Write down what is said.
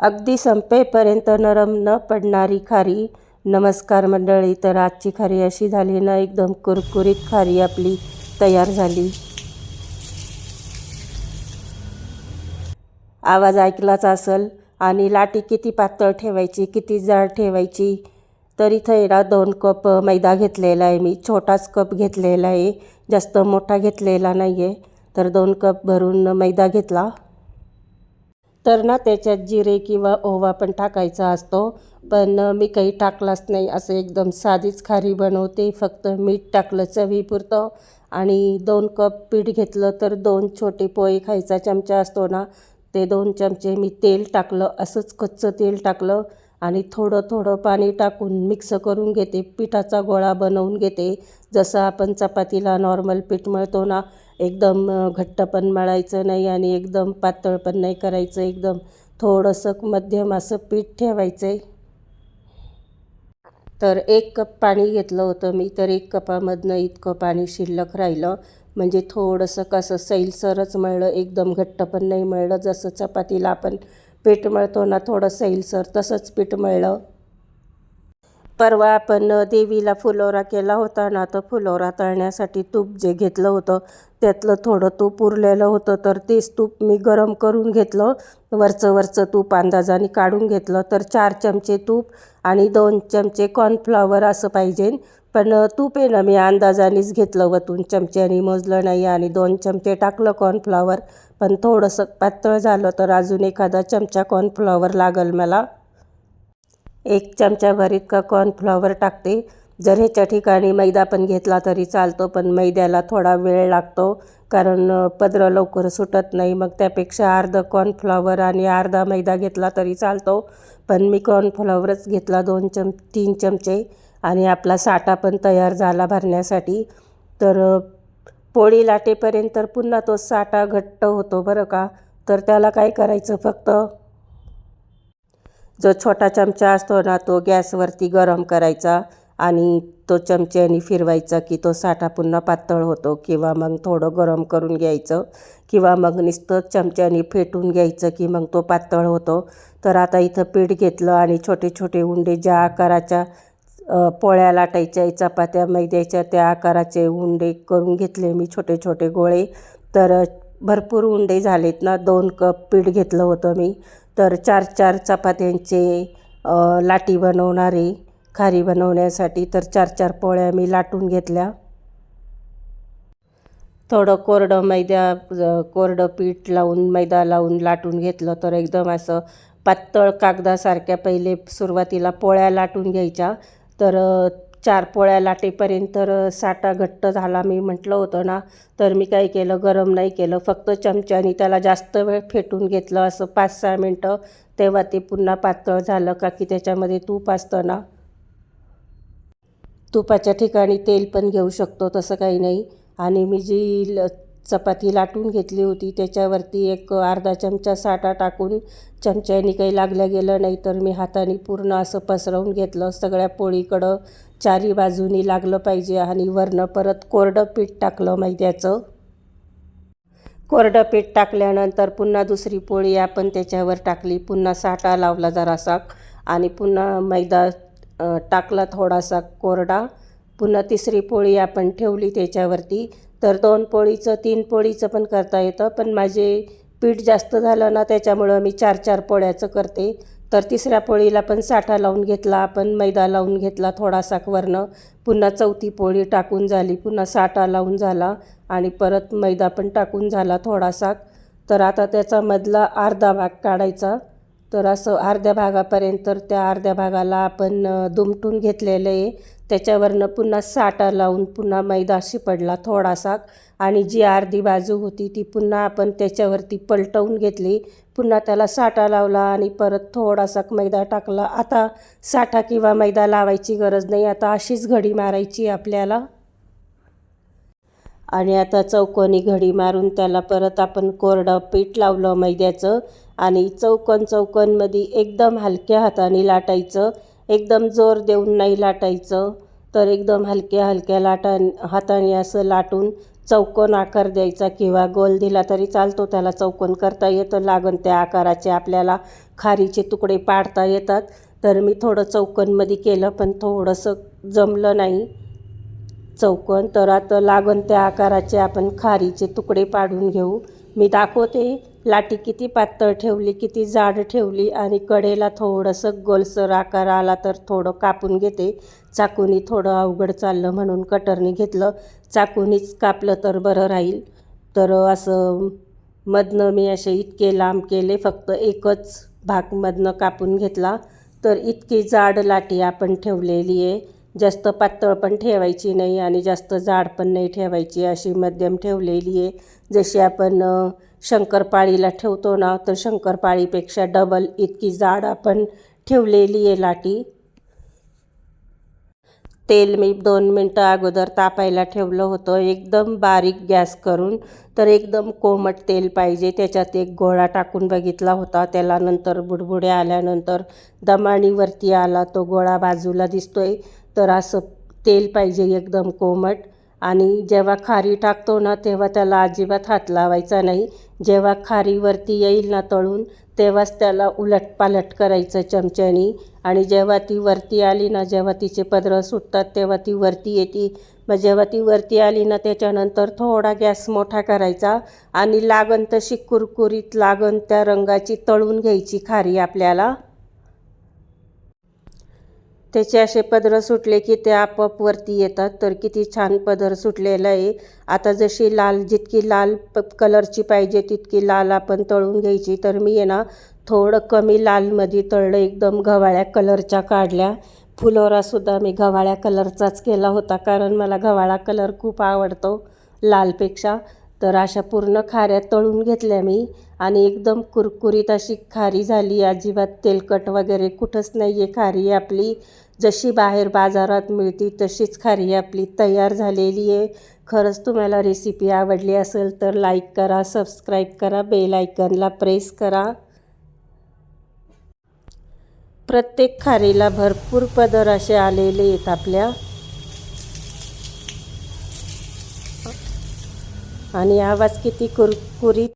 अगदी संपेपर्यंत नरम न पडणारी खारी. नमस्कार मंडळी तर आजची खारी अशी झाली ना एकदम कुरकुरीत खारी आपली तयार झाली. आवाज ऐकलाच असेल आणि लाटी किती पातळ ठेवायची किती जाड ठेवायची तर इथं येणार दोन कप मैदा घेतलेला आहे मी. छोटाच कप घेतलेला आहे जास्त मोठा घेतलेला नाही आहे तर दोन कप भरून मैदा घेतला. तर ना त्याच्यात जिरे किंवा ओवा पण टाकायचा असतो. पण मी काही टाकलाच नाही. असं एकदम साधीच खारी बनवते. फक्त मीठ टाकलं चवीपुरतं आणि दोन कप पीठ घेतलं तर दोन छोटे पोहे खायचा चमचा असतो ना ते दोन चमचे मी तेल टाकलं. असंच कच्चं तेल टाकलं आणि थोडं थोडं पाणी टाकून मिक्स करून घेते. पिठाचा गोळा बनवून घेते. जसं आपण चपातीला नॉर्मल पीठ मळतो ना एकदम घट्ट पण मळायचं नाही आणि एकदम पातळ पण नाही करायचं. एकदम थोडंसं मध्यम असं पीठ ठेवायचं आहे तर एक कप पाणी घेतलं होतं मी तर एक कपामधनं इतकं पाणी शिल्लक राहिलं. म्हणजे थोडंसं कसं सैलसरच मळलं एकदम घट्ट पण नाही मळलं. जसं चपातीला आपण पीठ मळतो ना थोडं सैलसर तसंच पीठ मळलं. परवा आपण देवीला फुलोरा केला होता ना तर फुलोरा तळण्यासाठी तूप जे घेतलं होतं त्यातलं थोडं तूप उरलेलं होतं तर तेच तूप मी गरम करून घेतलं. वरचं वरचं तूप अंदाजाने काढून घेतलं. तर चार चमचे तूप आणि दोन चमचे कॉर्नफ्लॉवर असं पाहिजे. पण तूप आहे ना मी अंदाजानेच घेतलं वतून. चमच्याने मोजलं नाही आणि दोन चमचे टाकलं कॉर्नफ्लॉवर पण थोडंसं पातळ झालं तर अजून एखादा चमचा कॉर्नफ्लॉवर लागल मला. एक चमचाभर इतका कॉर्नफ्लॉवर टाकते. जर ह्याच्या ठिकाणी मैदा पण घेतला तरी चालतो पण मैद्याला थोडा वेळ लागतो कारण पदरं लवकर सुटत नाही. मग त्यापेक्षा अर्धा कॉर्नफ्लॉवर आणि अर्धा मैदा घेतला तरी चालतो. पण मी कॉर्नफ्लॉवरच घेतला दोन चम तीन चमचे आणि आपला साठा पण तयार झाला भरण्यासाठी. तर पोळी लाटेपर्यंत पुन्हा तो साठा घट्ट होतो बरं का? तर त्याला काय करायचं फक्त? जो छोटा चमचा असतो ना तो गॅसवरती गरम करायचा आणि तो चमच्याने फिरवायचा की तो साठा पुन्हा पातळ होतो किंवा मग थोडं गरम करून घ्यायचं किंवा मग नुसतं चमच्याने फेटून घ्यायचं की मग तो पातळ होतो. तर आता इथं पीठ घेतलं आणि छोटे छोटे उंडे ज्या आकाराच्या पोळ्या लाटायच्या चपात्या मैद्याच्या त्या आकाराचे उंडे करून घेतले मी छोटे छोटे गोळे. तर भरपूर उंडे झालेत ना. दोन कप पीठ घेतलं होतं मी. तर चार चार चपात्यांचे लाटी बनवणारे खारी बनवण्यासाठी तर चार चार पोळ्या मी लाटून घेतल्या. थोडं कोरडं मैदा कोरडं पीठ लावून मैदा लावून लाटून घेतलं. तर एकदम असं पातळ कागदासारख्या पहिले सुरुवातीला पोळ्या लाटून घ्यायच्या. तर चार पोळ्या लाटेपर्यंत तर साठा घट्ट झाला. मी म्हटलं होतं ना तर मी काय केलं? गरम नाही केलं. फक्त चमच्याने त्याला जास्त वेळ फेटून घेतलं. असं पाच सहा मिनटं तेव्हा ते पुन्हा पातळ झालं. का की त्याच्यामध्ये तूप असतं ना तुपाच्या ठिकाणी तेल पण घेऊ शकतो. तसं काही नाही. आणि मी जी ल चपाती लाटून घेतली होती. त्याच्यावरती एक अर्धा चमचा साठा टाकून चमच्याने काही लागल्या गेलं नाही तर मी हाताने पूर्ण असं पसरवून घेतलं. सगळ्या पोळीकडं चारी बाजूनी लागलं पाहिजे आणि वरनं परत कोरडं पीठ टाकलं मैद्याचं. कोरडं पीठ टाकल्यानंतर पुन्हा दुसरी पोळी आपण त्याच्यावर टाकली. पुन्हा साठा लावला जरासा आणि पुन्हा मैदा टाकला थोडासा कोरडा. पुन्हा तिसरी पोळी आपण ठेवली त्याच्यावरती. तर दोन पोळीचं तीन पोळीचं पण करता येतं. पण माझे पीठ जास्त झालं ना त्याच्यामुळं मी चार चार पोळ्याचं करते. तर तिसऱ्या पोळीला पण साठा लावून घेतला आपण मैदा लावून घेतला थोडासा वरनं पुन्हा चौथी पोळी टाकून झाली पुन्हा साठा लावून झाला आणि परत मैदा पण टाकून झाला थोडासा. तर आता त्याचा मधला अर्धा भाग काढायचा. तर असं अर्ध्या भागापर्यंत तर त्या अर्ध्या भागाला आपण दुमटून घेतलेलं आहे. त्याच्यावरनं पुन्हा साठा लावून पुन्हा मैदा शिपडला थोडासा. आणि जी अर्धी बाजू होती ती पुन्हा आपण त्याच्यावरती पलटवून घेतली. पुन्हा त्याला साठा लावला आणि परत थोडासा मैदा टाकला. आता साठा किंवा मैदा लावायची गरज नाही. आता अशीच घडी मारायची आपल्याला. आणि आता चौकोनी घडी मारून त्याला परत आपण कोरडं पीठ लावलं मैद्याचं आणि चौकन चौकनमध्ये एकदम हलक्या हाताने लाटायचं. एकदम जोर देऊन नाही लाटायचं तर एकदम हलक्या हलक्या लाटा हाताने असं लाटून चौकोन आकार द्यायचा किंवा गोल दिला तरी चालतो. त्याला चौकोन करता येतं लागन त्या आकाराचे आपल्याला खारीचे तुकडे पाडता येतात. तर मी थोडं चौकोनमध्ये केलं पण थोडंसं जमलं नाही. चौकोन तर आता लागन त्या आकाराचे आपण खारीचे तुकडे पाडून घेऊ. मी दाखवते लाटी किती पातळ ठेवली किती जाड ठेवली आणि कडेला थोडंसं गोलसर आकार आला तर थोडं कापून घेते. चाकूनी थोडं अवघड चाललं म्हणून कटरनी घेतलं. चाकूनीच कापलं तर बरं राहील. तर असं मधनं मी असे इतके लांब केले फक्त एकच भाग मधनं कापून घेतला. तर इतकी जाड लाटी आपण ठेवलेली आहे. जास्त पातळ पण ठेवायची नाही आणि जास्त जाड पण नाही ठेवायची अशी मध्यम ठेवलेली आहे. जशी आपण शंकरपाळीला ठेवतो ना तर शंकरपाळीपेक्षा डबल इतकी जाड आपण ठेवलेली आहे लाटी. तेल मी दोन मिनटं अगोदर तापायला ठेवलं होतं. एकदम बारीक गॅस करून तर एकदम कोमट तेल पाहिजे. त्याच्यात एक गोळा टाकून बघितला होता. त्याला नंतर बुडबुड्या आल्यानंतर दमाणीवरती आला तो गोळा बाजूला दिसतोय. तर असं तेल पाहिजे एकदम कोमट. आणि जेव्हा खारी टाकतो ना तेव्हा त्याला अजिबात हात लावायचा नाही. जेव्हा खारीवरती येईल ना तळून तेव्हाच त्याला उलटपालट करायचं चमच्यानी. आणि जेव्हा ती वरती आली ना जेव्हा तिचे पदरं सुटतात तेव्हा ती वरती येते. मग जेव्हा ती वरती आली ना त्याच्यानंतर थोडा गॅस मोठा करायचा. आणि लागण तशी कुरकुरीत लागण त्या रंगाची तळून घ्यायची खारी आपल्याला. त्याचे असे पदर सुटले की ते आपोआप वरती येतात. तर किती छान पदर सुटलेला आहे. आता जशी लाल जितकी लाल प कलरची पाहिजे तितकी लाल आपण तळून घ्यायची. तर मी आहे ना थोडं कमी लालमध्ये तळलं. एकदम गव्हाळ्या कलरच्या काढल्या. फुलोरासुद्धा मी गव्हाळ्या कलरचाच केला होता कारण मला गव्हाळा कलर खूप आवडतो लालपेक्षा. तर अशा पूर्ण खाऱ्या तळून घेतल्या मी आणि एकदम कुरकुरीत अशी खारी झाली. अजिबात तेलकट वगैरे कुठंच नाही आहे खारी आपली. जशी बाहेर बाजारात मिळती तशीच खारी आपली तयार झालेली आहे. खरंच तुम्हाला रेसिपी आवडली असेल तर लाईक करा सबस्क्राईब करा बेल आयकनला प्रेस करा. प्रत्येक खारीला भरपूर पदर असे आलेले आहेत आपल्या. आणि आवाज किती कुरकुरीत